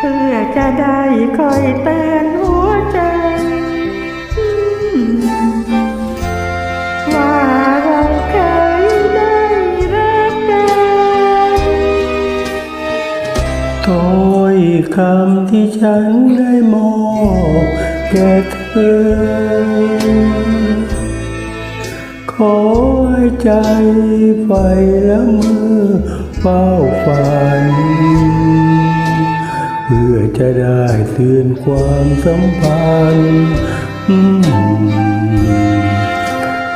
เพื่อจะได้คอยแตนหัวใจ ว่าเราเคยได้รักกันถ้อยคำที่ฉันได้มอบแก่เธอ ขอให้ใจไฟละมือเฝ้าฝัน พื่อจะได้เตือนความสัมพันธ์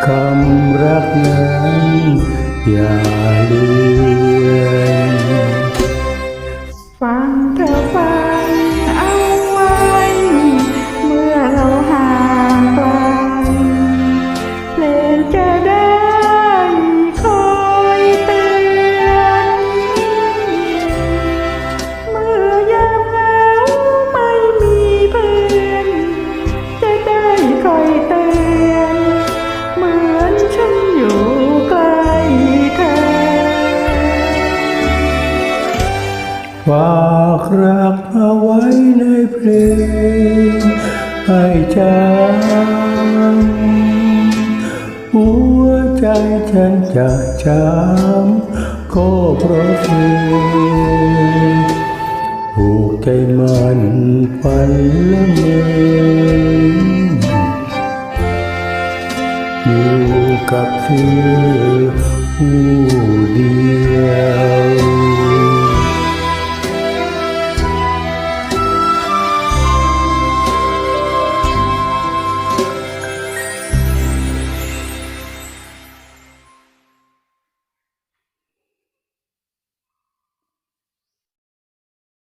คำรักนั้นอย่าลืม เตือนเหมือนฉันอยู่ใกล้เธอฝากรักเอาไว้ในเพลงให้จำหัวใจฉันจะจำก็เพราะเธอผูกใจมันฝันละเมอ อยู่กับเธอผู้เดียว